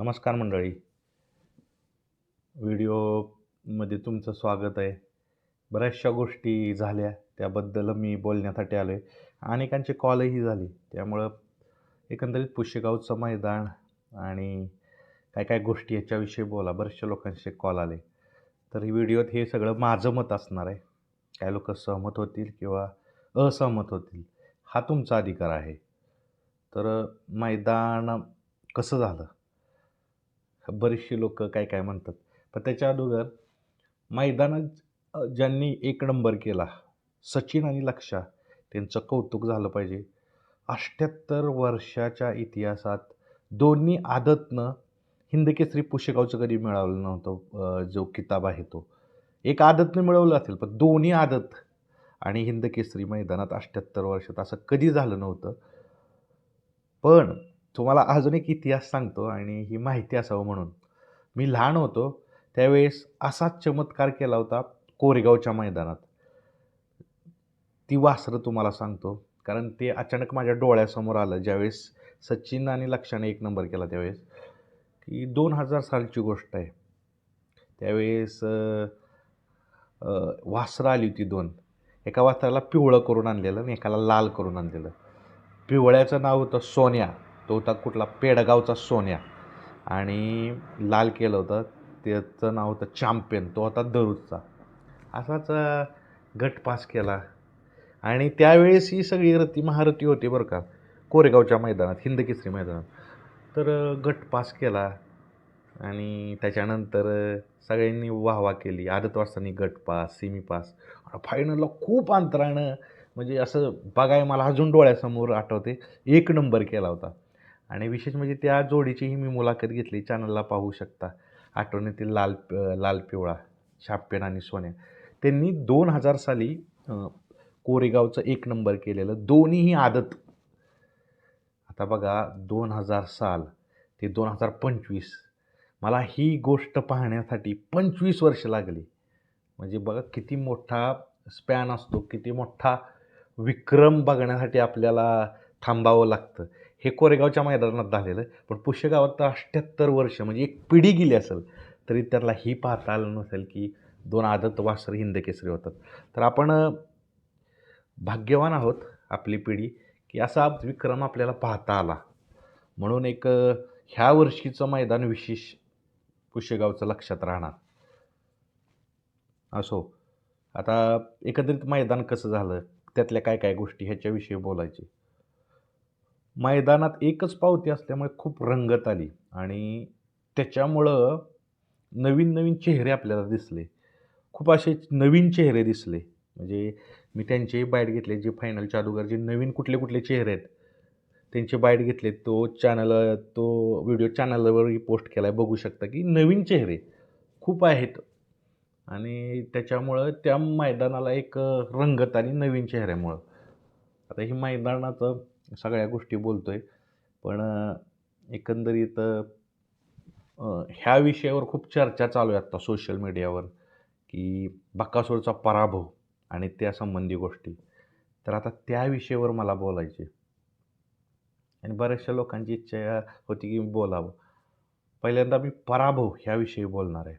नमस्कार मंडळी. व्हिडिओमध्ये तुमचं स्वागत आहे. बऱ्याचशा गोष्टी झाल्या त्याबद्दल मी बोलण्यासाठी आलो आहे अनेकांचे कॉलही झाले. त्यामुळं एकंदरीत पुष्यगावचं मैदान आणि काय काय गोष्टी याच्याविषयी बोला. बऱ्याचशा लोकांचे कॉल आले. तर ही व्हिडिओत हे सगळं माझं मत असणार आहे. काय लोक सहमत होतील किंवा असहमत होतील हा तुमचा अधिकार आहे. तर मैदान कसं झालं? बरीचशी लोक काय काय म्हणतात. पण त्याच्या अगोदर मैदानात ज्यांनी एक नंबर केला सचिन आणि लक्षा त्यांचं कौतुक झालं पाहिजे. अष्ट्याहत्तर वर्षाच्या इतिहासात दोन्ही आदतनं हिंदकेसरी पुशेगावचं कधी मिळवलं नव्हतं जो किताब आहे तो. एक आदतनं मिळवलं असेल पण दोन्ही आदत आणि हिंदकेसरी मैदानात अष्ट्याहत्तर वर्षात असं कधी झालं नव्हतं. पण तुम्हाला अजून एक इतिहास सांगतो आणि ही माहिती असावं म्हणून. मी लहान होतो त्यावेळेस असाच चमत्कार केला होता कोरेगावच्या मैदानात. ती वासरं तुम्हाला सांगतो कारण ते अचानक माझ्या डोळ्यासमोर आलं. ज्यावेळेस सचिन आणि लक्षाने एक नंबर केला त्यावेळेस की दोन हजार सालची गोष्ट आहे. त्यावेळेस वासरं आली होती दोन. एका वासराला पिवळं करून आणलेलं आणि एकाला लाल करून आणलेलं. पिवळ्याचं नाव होतं सोन्या. तो होता कुठला पेडगावचा सोन्या. आणि लाल केलं होतं. त्याचं नाव होतं चॅम्पियन तो होता दरुजचा असाच गट पास केला. आणि त्यावेळेस ही सगळी रती महारथी होती बरं का. कोरेगावच्या मैदानात हिंदकेसरी मैदानात. तर गट पास केला. आणि त्याच्यानंतर सगळ्यांनी वाहवा केली. आदत वाजतानी गट पास सेमी पास. फायनलला खूप अंतरानं म्हणजे असं बघाय मला अजून डोळ्यासमोर आठवते. एक नंबर केला होता. आणि विशेष म्हणजे त्या जोडीचीही मी मुलाखत घेतली. चॅनलला पाहू शकता. आठवणीतील लाल लाल पिवळा शाप्यन आणि सोन्या. त्यांनी दोन हजार साली कोरेगावचं एक नंबर केलेलं दोन्हीही आदत. आता बघा दोन हजार साल ते दोन हजार पंचवीस. मला ही गोष्ट पाहण्यासाठी पंचवीस वर्ष लागली. म्हणजे बघा किती मोठा स्पॅन असतो किती मोठा विक्रम बघण्यासाठी आपल्याला थांबावं लागतं. हे कोरेगावच्या मैदानात झालेलं पण पुष्यगावात तर अठ्ठ्याहत्तर वर्ष म्हणजे एक पिढी गेली असेल तरी त्याला ही पाहता आलं नसेल की दोन आदत वासर हिंदकेसरी होतात. तर आपण भाग्यवान आहोत आपली पिढी की असा विक्रम आपल्याला पाहता आला. म्हणून एक ह्या वर्षीचं मैदान विशेष पुशेगावचं लक्षात राहणार. असो आता एकत्रित मैदान कसं झालं त्यातल्या काय काय गोष्टी ह्याच्याविषयी बोलायचे? मैदानात एकच पावती असल्यामुळे खूप रंगत आली आणि त्याच्यामुळं नवीन नवीन चेहरे आपल्याला दिसले. खूप असे नवीन चेहरे दिसले. म्हणजे मी त्यांचेही बाईट घेतले जे फायनलच्या अगोदर जे नवीन कुठले कुठले चेहरे आहेत त्यांचे बाईट घेतले. तो चॅनल तो व्हिडिओ चॅनलवरही पोस्ट केला आहे बघू शकता की नवीन चेहरे खूप आहेत. आणि त्याच्यामुळं त्या मैदानाला एक रंगत आणि नवीन चेहऱ्यामुळं. आता ही मैदानाचं सगळ्या गोष्टी बोलतो आहे पण एकंदरीत ह्या विषयावर खूप चर्चा चालू आहे आत्ता सोशल मीडियावर की बक्कासूरचा पराभव आणि त्यासंबंधी गोष्टी. तर आता त्या विषयावर मला बोलायचे आणि बऱ्याचशा लोकांची इच्छा होती की मी बोलावं. पहिल्यांदा मी पराभव ह्याविषयी बोलणार आहे.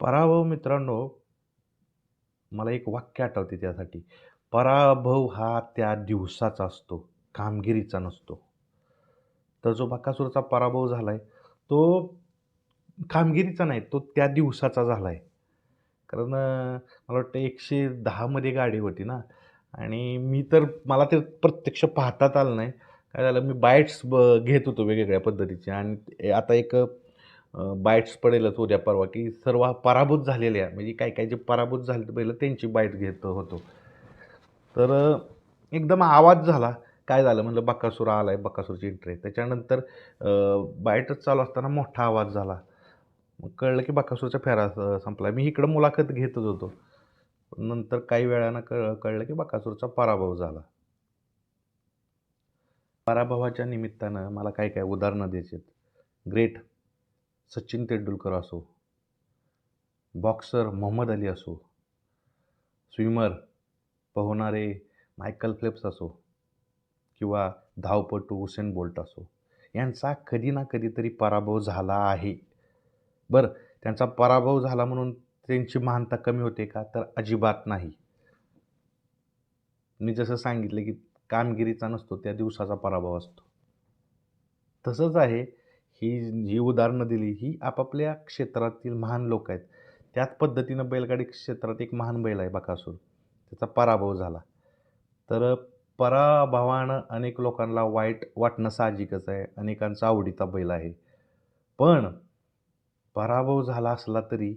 पराभव मित्रांनो मला एक वाक्य आठवते त्यासाठी. पराभव हा त्या दिवसाचा असतो कामगिरीचा नसतो. तर जो बकासूरचा पराभव झाला आहे तो कामगिरीचा नाही तो त्या दिवसाचा झाला आहे कारण मला वाटतं एकशे दहामध्ये गाडी होती ना. आणि मी तर मला ते प्रत्यक्ष पाहतात आलं नाही. काय झालं मी बाईट्स ब घेत होतो वेगवेगळ्या पद्धतीचे. आणि आता एक बाईट्स पडेलच उद्या परवा की सर्व पराभूत झालेल्या म्हणजे काय काय जे पराभूत झाले पहिलं त्यांची बाईट घेत होतो. तर एकदम आवाज झाला. काय झालं म्हणलं बक्कासूर आला आहे बक्कासूरची एंट्री आहे त्याच्यानंतर बायटच चालू असताना मोठा आवाज झाला. मग कळलं की बक्कासूरचा फेरा संपला मी इकडं मुलाखत घेतच होतो. नंतर काही वेळानं कळ कळलं की बक्कासूरचा पराभव झाला. पराभवाच्या निमित्तानं मला काय काय उदाहरणं द्यायची ग्रेट सचिन तेंडुलकर असो बॉक्सर मोहम्मद अली असो स्विमर पोहणारे मायकल फ्लेप्स असो किंवा धावपटू हुसेन बोल्ट असो यांचा कधी ना कधीतरी पराभव झाला आहे. बरं त्यांचा पराभव झाला म्हणून त्यांची महानता कमी होते का? तर अजिबात नाही. मी जसं सांगितलं की कामगिरीचा नसतो त्या दिवसाचा पराभव असतो. तसंच आहे ही जी उदाहरणं दिली ही आपापल्या क्षेत्रातील महान लोक आहेत. त्याच पद्धतीनं बैलगाडी क्षेत्रात एक महान बैल आहे बकासूर त्याचा पराभव झाला. तर पराभवानं अनेक लोकांना वाईट वाटणं साहजिकच आहे. अनेकांचा आवडीचा बैल आहे. पण पराभव झाला असला तरी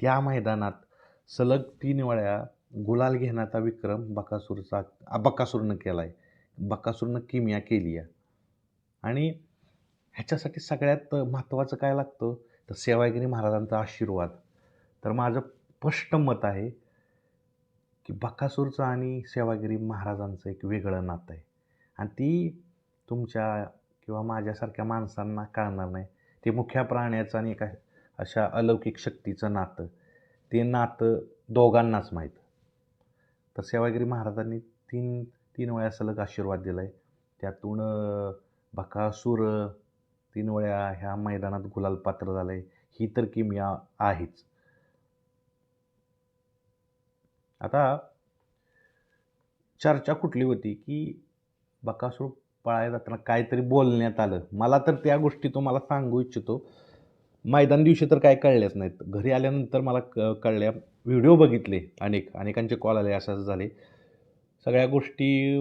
त्या मैदानात सलग तीन वेळा गुलाल घेण्याचा विक्रम बकासूरचा बकासूरनं केला आहे बकासूरनं किमिया केली आहे आणि ह्याच्यासाठी सगळ्यात महत्त्वाचं काय लागतं? तर सेवागिरी महाराजांचा आशीर्वाद. तर माझं स्पष्ट मत आहे की बकासूरचं आणि सेवागिरी महाराजांचं एक वेगळं नातं आहे. आणि ती तुमच्या किंवा माझ्यासारख्या माणसांना कळणार नाही. ते मुख्या प्राण्याचं आणि एका अशा अलौकिक शक्तीचं नातं. ते नातं दोघांनाच माहीत. तर सेवागिरी महाराजांनी तीन तीन वेळा सलग आशीर्वाद दिला आहे त्यातून बकासूर तीन वेळा ह्या मैदानात गुलाल पात्र झालं आहे ही तर किमिया आहेच. आता चर्चा कुठली होती की बकासूर पळायला जाताना काहीतरी बोलण्यात आलं? मला तर त्या गोष्टी तुम्हाला सांगू इच्छितो. मैदान दिवशी तर काय कळल्याच नाहीत. घरी आल्यानंतर मला क कळल्या. व्हिडिओ बघितले अनेक. अनेकांचे कॉल आले असं झाले. सगळ्या गोष्टी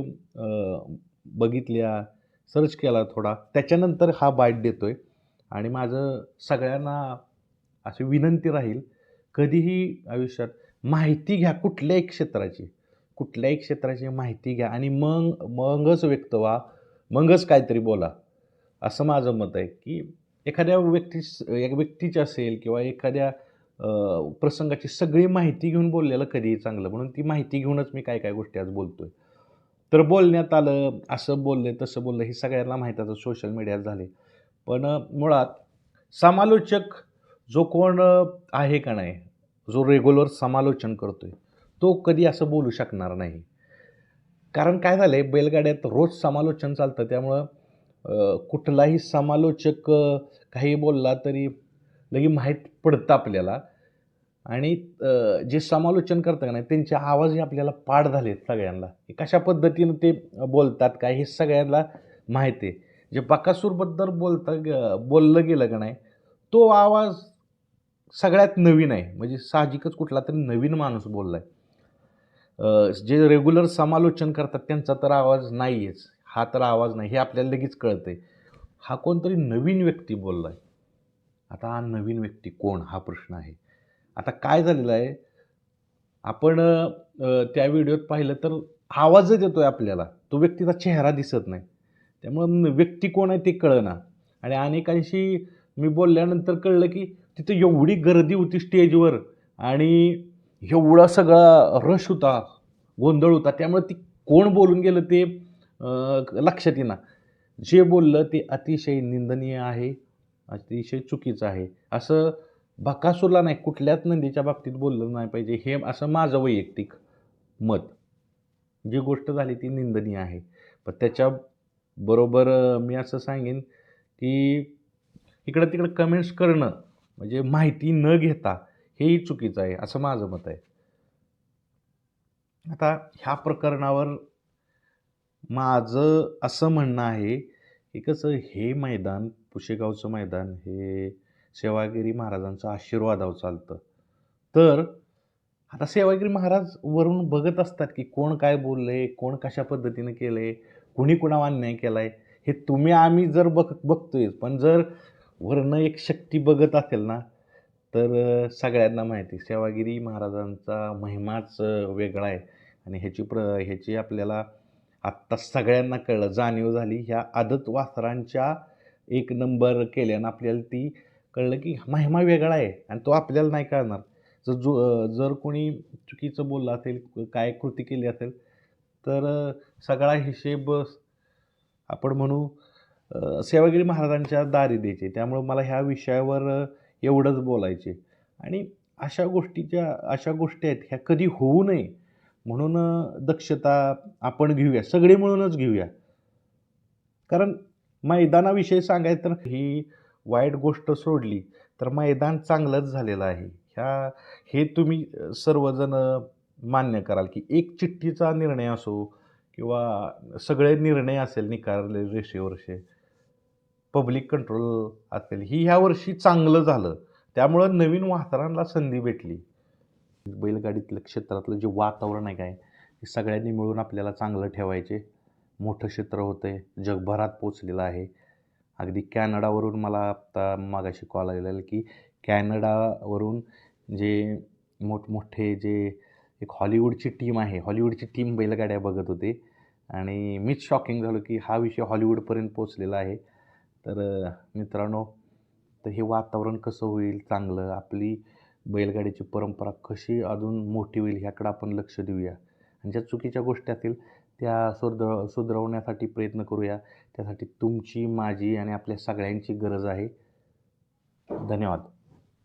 बघितल्या सर्च केला थोडा. त्याच्यानंतर हा बाईट देतो आहे आणि माझं सगळ्यांना अशी विनंती राहील कधीही आयुष्यात माहिती घ्या कुठल्याही क्षेत्राची. कुठल्याही क्षेत्राची माहिती घ्या आणि मग मगच व्यक्त व्हा. मगच काहीतरी बोला. असं माझं मत आहे की एखाद्या व्यक्ती एक व्यक्तीची असेल किंवा एखाद्या प्रसंगाची सगळी माहिती घेऊन बोललेलं कधीही चांगलं म्हणून ती माहिती घेऊनच मी काय काय गोष्टी आज बोलतो आहे तर बोलण्यात आलं असं बोलले तसं बोललं हे सगळ्यांना माहीत असं सोशल मीडियात झाले. पण मुळात समालोचक जो कोण आहे का नाही जो रेग्युलर समालोचन करतो आहे तो कधी असं बोलू शकणार नाही. कारण काय झालं आहे बैलगाड्यात रोज समालोचन चालतं त्यामुळं कुठलाही समालोचक काही बोलला तरी लगी माहीत पडतं आपल्याला. आणि जे समालोचन करतं का नाही त्यांचे आवाजही आपल्याला पाठ झालेत सगळ्यांना. कशा पद्धतीनं ते बोलतात काय हे सगळ्यांना माहिती आहे. जे बकासूरबद्दल बोलता बोललं गेलं का नाही तो आवाज सगळ्यात नवीन आहे. म्हणजे साहजिकच कुठला तरी नवीन माणूस बोलला आहे जे रेग्युलर समालोचन करतात त्यांचा तर आवाज नाही आहेच हा तर आवाज नाही. हे आपल्याला लगेच कळतं आहे हा कोणतरी नवीन व्यक्ती बोलला आहे आता हा नवीन व्यक्ती कोण? हा प्रश्न आहे. आता काय झालेलं आहे? आपण त्या व्हिडिओत पाहिलं तर आवाजच येतो आहे आपल्याला. तो व्यक्तीचा चेहरा दिसत नाही. त्यामुळं व्यक्ती कोण आहे ते कळना. आणि अनेकांशी मी बोलल्यानंतर कळलं की तिथं एवढी गर्दी होती स्टेजवर आणि एवढा सगळा रश होता गोंधळ होता. त्यामुळं ती कोण बोलून गेलं ते लक्षात येईना. जे बोललं ते अतिशय निंदनीय आहे अतिशय चुकीचं आहे. असं बकासूरला नाही कुठल्याच नंदीच्या बाबतीत बोललं नाही पाहिजे. हे असं माझं वैयक्तिक मत. जी गोष्ट झाली ती निंदनीय आहे. पण त्याच्याबरोबर मी असं सांगेन की इकडं तिकडं कमेंट्स करणं म्हणजे माहिती न घेता हेही चुकीचं आहे असं माझं मत आहे. आता ह्या प्रकरणावर माझं असं म्हणणं आहे की कसं हे मैदान पुशेगावचं मैदान हे सेवागिरी महाराजांचा आशीर्वादावर चालतं. तर आता सेवागिरी महाराज वरून बघत असतात की कोण काय बोललंय कोण कशा पद्धतीनं केलं आहे कुणी कुणावर अन्याय केला आहे हे तुम्ही आम्ही जर बघ बघतोय पण जर वरनं एक शक्ती बघत असेल ना तर सगळ्यांना माहिती. सेवागिरी महाराजांचा महिमाच वेगळा आहे. आणि ह्याची प्र ह्याची आपल्याला आत्ता सगळ्यांना कळलं. जाणीव झाली. ह्या आदत वासरांच्या एक नंबर केल्यानं आपल्याला ती कळलं की महिमा वेगळा आहे आणि तो आपल्याला नाही कळणार. जर जो जर कोणी चुकीचं बोललं असेल काय कृती केली असेल तर सगळा हिशेब आपण म्हणू सेवागिरी महाराजांच्या दारी द्यायचे. त्यामुळं मला ह्या विषयावर एवढंच बोलायचे. आणि अशा गोष्टीच्या अशा गोष्टी आहेत ह्या कधी होऊ नये म्हणून दक्षता आपण घेऊया. सगळे मिळूनच घेऊया. कारण मैदानाविषयी सांगायचं तर ही वाईट गोष्ट सोडली तर मैदान चांगलंच झालेलं आहे. ह्या हे तुम्ही सर्वजण मान्य कराल की एक चिठ्ठीचा निर्णय असो किंवा सगळे निर्णय असेल निकाल रेषेवरचे पब्लिक कंट्रोल असेल. ही ह्या वर्षी चांगलं झालं. त्यामुळं नवीन वाहतरांना संधी भेटली. बैलगाडीतलं क्षेत्रातलं जे वातावरण आहे काय हे सगळ्यांनी मिळून आपल्याला चांगलं ठेवायचे. मोठं क्षेत्र होतं आहे जगभरात पोचलेलं आहे. अगदी कॅनडावरून मला आत्ता मागाशी कॉल आलेला की कॅनडावरून जे मोठमोठे जे एक हॉलिवूडची टीम आहे हॉलिवूडची टीम बैलगाड्या बघत होते. आणि मीच शॉकिंग झालो की हा विषय हॉलिवूडपर्यंत पोचलेला आहे. तर मित्रांनो तर हे वातावरण कसं होईल चांगलं आपली बैलगाडीची परंपरा कशी अजून मोठी होईल ह्याकडं आपण लक्ष देऊया. आणि ज्या चुकीच्या गोष्टी असतील त्या सुधर सुधरवण्यासाठी प्रयत्न करूया. त्यासाठी तुमची माझी आणि आपल्या सगळ्यांची गरज आहे. धन्यवाद.